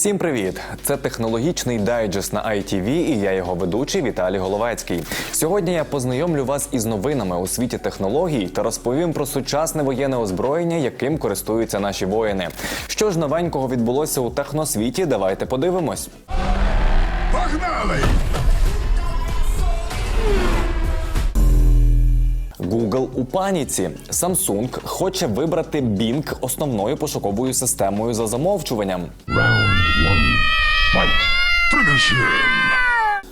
Всім привіт! Це технологічний дайджест на ITV і я його ведучий Віталій Головецький. Сьогодні я познайомлю вас із новинами у світі технологій та розповім про сучасне воєнне озброєння, яким користуються наші воїни. Що ж новенького відбулося у техносвіті? Давайте подивимось. Погнали! Google у паніці. Samsung хоче вибрати Bing основною пошуковою системою за замовчуванням.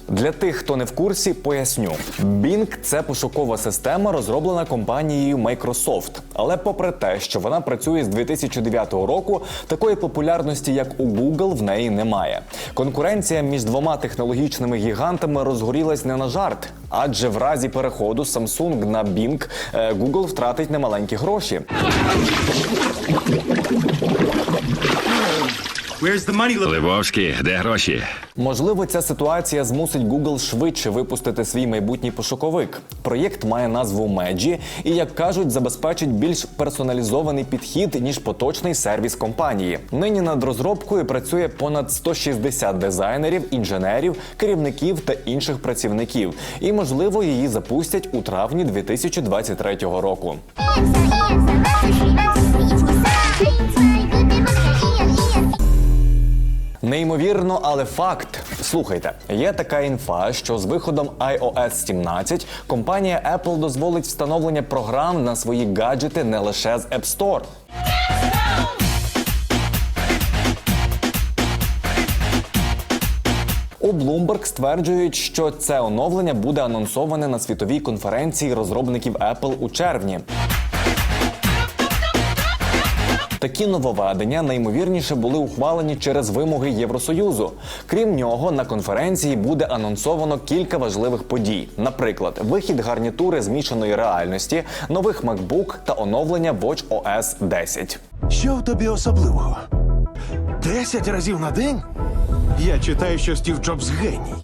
Для тих, хто не в курсі, поясню. Bing – це пошукова система, розроблена компанією Microsoft. Але попри те, що вона працює з 2009 року, такої популярності, як у Google, в неї немає. Конкуренція між двома технологічними гігантами розгорілась не на жарт, адже в разі переходу Samsung на Bing е, Google втратить немаленькі гроші. Левовський, де гроші? Можливо, ця ситуація змусить Google швидше випустити свій майбутній пошуковик. Проєкт має назву Меджі і, як кажуть, забезпечить більш персоналізований підхід ніж поточний сервіс компанії. Нині над розробкою працює понад 160 дизайнерів, інженерів, керівників та інших працівників. І можливо її запустять у травні 2023 року. Неймовірно, але факт. Слухайте, є така інфа, що з виходом iOS 17 компанія Apple дозволить встановлення програм на свої гаджети не лише з App Store. У Bloomberg стверджують, що це оновлення буде анонсоване на світовій конференції розробників Apple у червні. Такі нововведення найімовірніше були ухвалені через вимоги Євросоюзу. Крім нього, на конференції буде анонсовано кілька важливих подій, наприклад, вихід гарнітури змішаної реальності, нових MacBook та оновлення WatchOS 10. Що в тобі особливого? Десять разів на день? Я читаю, що Стів Джобс геній.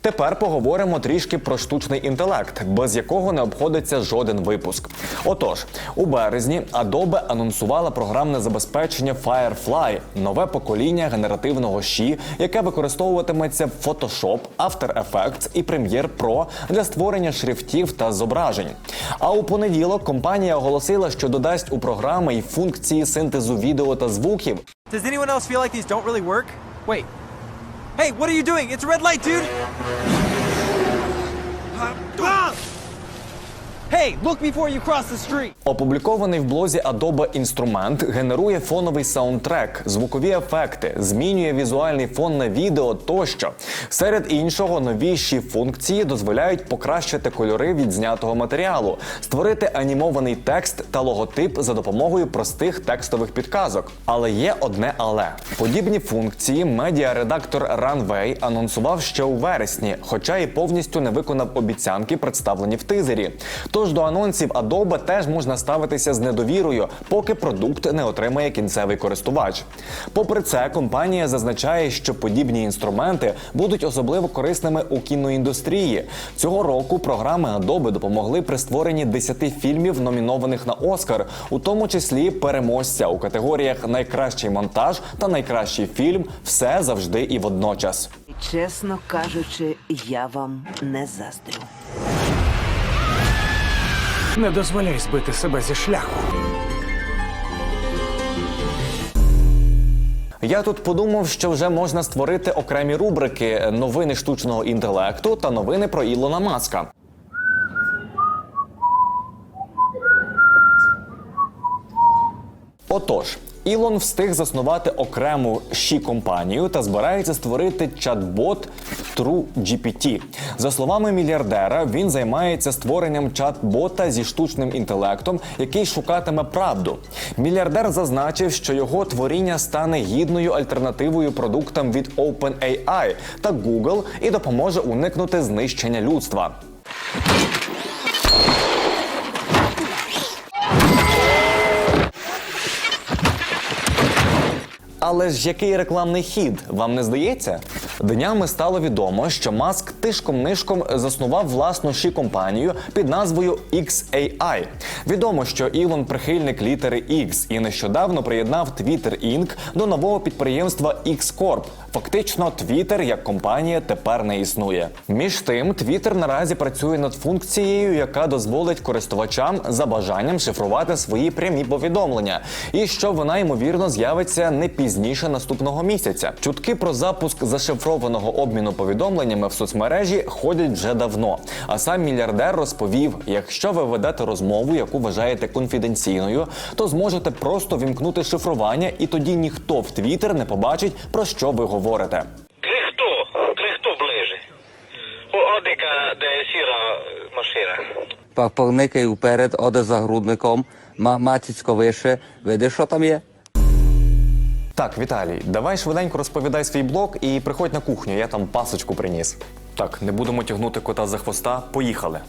Тепер поговоримо трішки про штучний інтелект, без якого не обходиться жоден випуск. Отож, у березні Adobe анонсувала програмне забезпечення Firefly, нове покоління генеративного щі, яке використовуватиметься в Photoshop, After Effects і Premiere Pro для створення шрифтів та зображень. А у понеділок компанія оголосила, що додасть у програми й функції синтезу відео та звуків, Does anyone else feel like these don't really work? Wait. Hey, what are you doing? It's a red light, dude! Ah! Hey, look before you cross the street! Опублікований в блозі Adobe інструмент генерує фоновий саундтрек, звукові ефекти, змінює візуальний фон на відео тощо. Серед іншого, новіші функції дозволяють покращити кольори від знятого матеріалу, створити анімований текст та логотип за допомогою простих текстових підказок. Але є одне але подібні функції медіаредактор Runway анонсував ще у вересні, хоча і повністю не виконав обіцянки, представлені в тизері. Тож до анонсів Adobe теж можна ставитися з недовірою, поки продукт не отримає кінцевий користувач. Попри це, компанія зазначає, що подібні інструменти будуть особливо корисними у кіноіндустрії. Цього року програми Adobe допомогли при створенні 10 фільмів, номінованих на Оскар, у тому числі переможця у категоріях Найкращий монтаж та найкращий фільм все завжди і водночас. Чесно кажучи, я вам не заздрю. Не дозволяй збити себе зі шляху. Я тут подумав, що вже можна створити окремі рубрики новини штучного інтелекту та новини про Ілона Маска. Отож, Ілон встиг заснувати окрему щі компанію та збирається створити чат-бот TrueGPT. За словами мільярдера, він займається створенням чат-бота зі штучним інтелектом, який шукатиме правду. Мільярдер зазначив, що його творіння стане гідною альтернативою продуктам від OpenAI та Google і допоможе уникнути знищення людства. Але ж який рекламний хід, вам не здається? Днями стало відомо, що Маск тишком-нишком заснував власну ші компанію під назвою XAI. Відомо, що Ілон прихильник літери X і нещодавно приєднав Twitter Inc. до нового підприємства X-Corp. Фактично, Twitter як компанія тепер не існує. Між тим, Twitter наразі працює над функцією, яка дозволить користувачам за бажанням шифрувати свої прямі повідомлення, і що вона ймовірно з'явиться не пізніше наступного місяця. Чутки про запуск зашифрованого обміну повідомленнями в соцмережі ходять вже давно. А сам мільярдер розповів: якщо ви ведете розмову, яку вважаєте конфіденційною, то зможете просто вімкнути шифрування, і тоді ніхто в Twitter не побачить про що ви говорите. Крихту, крихту ближе. Одика, де сіра машина. Пак погникай вперед, оде за грудником, ма матіцько вище. Видиш, що там є? Так, Віталій, давай швиденько розповідай свій блог і приходь на кухню, я там пасочку приніс. Так, не будемо тягнути кота за хвоста. Поїхали.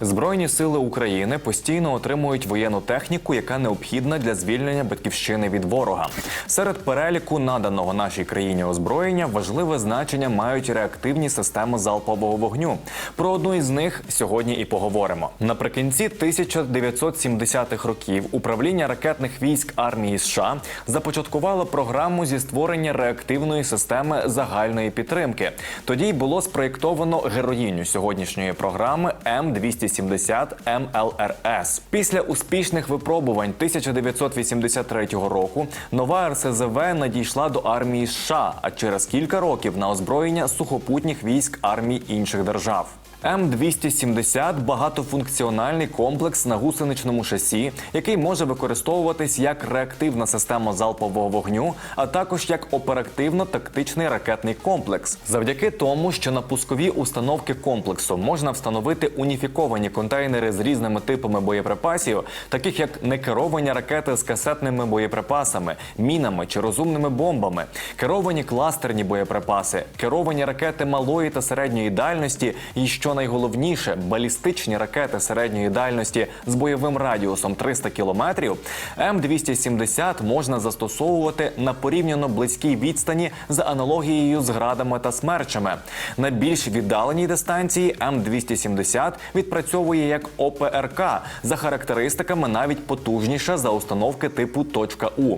Збройні сили України постійно отримують воєнну техніку, яка необхідна для звільнення батьківщини від ворога. Серед переліку наданого нашій країні озброєння важливе значення мають реактивні системи залпового вогню. Про одну із них сьогодні і поговоримо. Наприкінці 1970-х років управління ракетних військ армії США започаткувало програму зі створення реактивної системи загальної підтримки. Тоді й було спроєктовано героїню сьогоднішньої програми М 270 МЛРС. Після успішних випробувань 1983 року нова РСЗВ надійшла до армії США, а через кілька років на озброєння сухопутніх військ армій інших держав. М270 – багатофункціональний комплекс на гусеничному шасі, який може використовуватись як реактивна система залпового вогню, а також як оперативно-тактичний ракетний комплекс. Завдяки тому, що на пускові установки комплексу можна встановити уніфіковані контейнери з різними типами боєприпасів, таких як некеровані ракети з касетними боєприпасами, мінами чи розумними бомбами, керовані кластерні боєприпаси, керовані ракети малої та середньої дальності і що найголовніше, балістичні ракети середньої дальності з бойовим радіусом 300 кілометрів, М270 можна застосовувати на порівняно близькій відстані за аналогією з градами та смерчами. На більш віддаленій дистанції М270 відпрацьовує як ОПРК за характеристиками навіть потужніша за установки типу точка «У».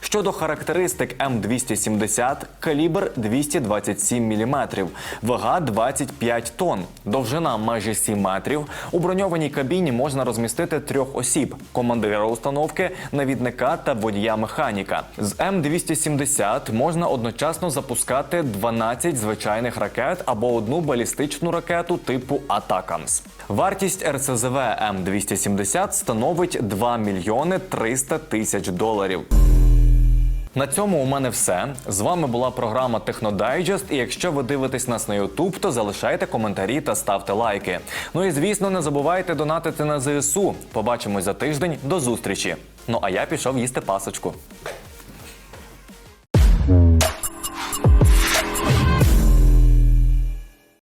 Щодо характеристик М270, калібр 227 мм, вага 25 тонн, довжина майже 7 метрів. У броньованій кабіні можна розмістити трьох осіб: командира установки, навідника та водія механіка. З М270 можна одночасно запускати 12 звичайних ракет або одну балістичну ракету типу Атакамс. Вартість РСЗВ М270 становить 2 мільйони 300 тисяч доларів. На цьому у мене все. З вами була програма Технодайджест. І якщо ви дивитесь нас на Ютуб, то залишайте коментарі та ставте лайки. Ну і звісно, не забувайте донатити на ЗСУ. Побачимось за тиждень. До зустрічі. Ну а я пішов їсти пасочку.